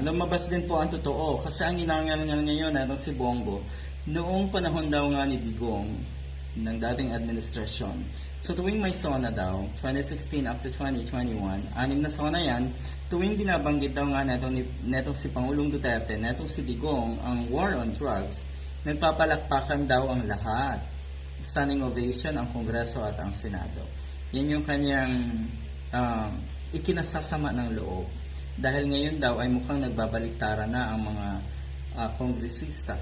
Lumabas din po ang totoo kasi ang ginangal ngayon na si Bongo noong panahon daw nga ni Digong ng dating administrasyon. So tuwing may SONA daw, 2016 up to 2021, anim na SONA yan, tuwing binabanggit daw nga neto, ni, neto si Pangulong Duterte, neto si Digong, ang war on drugs, nagpapalakpakan daw ang lahat. Standing ovation ang Kongreso at ang Senado. Yan yung kanyang um, ikinasasama ng loob. Dahil ngayon daw ay mukhang nagbabaliktara na ang mga ah, kongresista.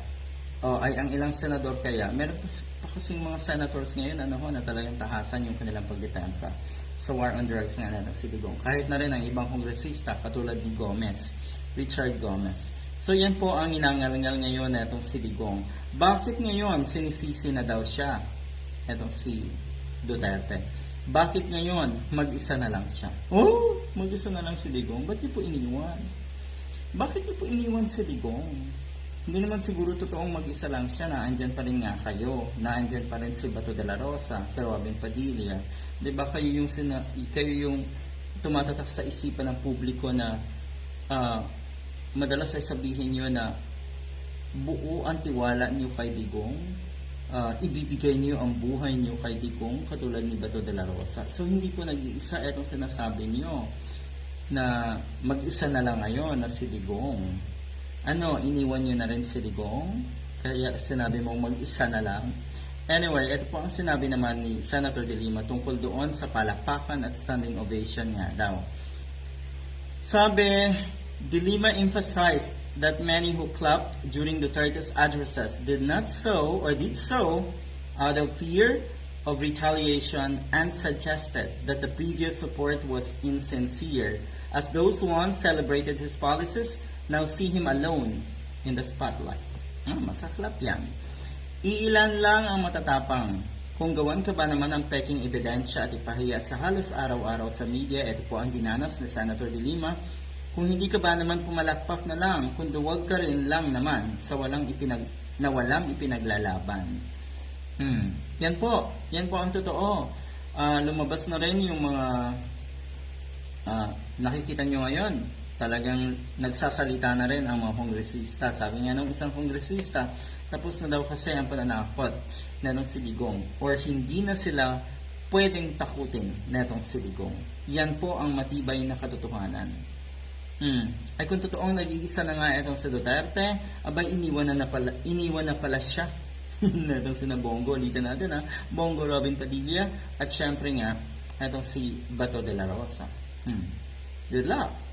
O ay ang ilang senador kaya, meron pa, pa kasing mga senators ngayon ano ho, na talagang tahasan yung kanilang pagdepensa sa war on drugs nga na si Digong. Kahit na rin ang ibang kongresista katulad ni Gomez, Richard Gomez. So yan po ang inangalangal ngayon na itong si Digong. Bakit ngayon sinisisi na daw siya? Itong si Duterte. Bakit ngayon mag-isa na lang siya? Oh, mag-isa na lang si Digong. Ba't niyo po iniwan? Bakit niyo po iniwan si Digong? Hindi naman siguro totoong mag-isa lang siya na andyan pa rin nga kayo, na andyan pa rin si Bato de la Rosa, si Robin Padilla. Di ba kayo yung, sina, kayo yung tumatatak sa isipan ng publiko na ah, madalas ay sabihin nyo na buo ang tiwala niyo kay Digong, ah, ibibigay niyo ang buhay niyo kay Digong katulad ni Bato de la Rosa. So hindi po nag-iisa itong sinasabi niyo na mag-isa na lang ngayon na si Digong. Ano, iniwan niyo na rin si Digong? Kaya sinabi mong mag-isa na lang? Anyway, ito po ang sinabi naman ni Senator De Lima tungkol doon sa palakpakan at standing ovation nga daw. Sabi, De Lima emphasized that many who clapped during Duterte's addresses did not so or did so out of fear of retaliation and suggested that the previous support was insincere as those who once celebrated his policies now see him alone in the spotlight. Ah, masaklap yan. Iilan lang ang matatapang. Kung gawan ka ba naman ng peking ebidensya at ipahiya sa halos araw-araw sa media, ito po ang dinanas ni Senator De Lima. Kung hindi ka ba naman pumalakpak na lang, kung duwag ka rin lang naman sa walang ipinag, na walang ipinaglalaban. Hmm. Yan po. Yan po ang totoo. Ah, lumabas na rin yung mga ah, nakikita nyo ngayon. Talagang nagsasalita na rin ang mga kongresista. Sabi nga ng isang kongresista, tapos na daw kasi ang pananakot na nung si Digong or hindi na sila pwedeng takutin na itong si Digong. Yan po ang matibay na katotohanan. Hmm. Ay kung totoong nag-iisa na nga itong si Duterte, abay iniwan na, na pala, iniwan na pala siya. itong si Bongo, ulitin natin ha, Bongo Robin Padilla, at syempre nga, itong si Bato de la Rosa. Hmm. Good luck!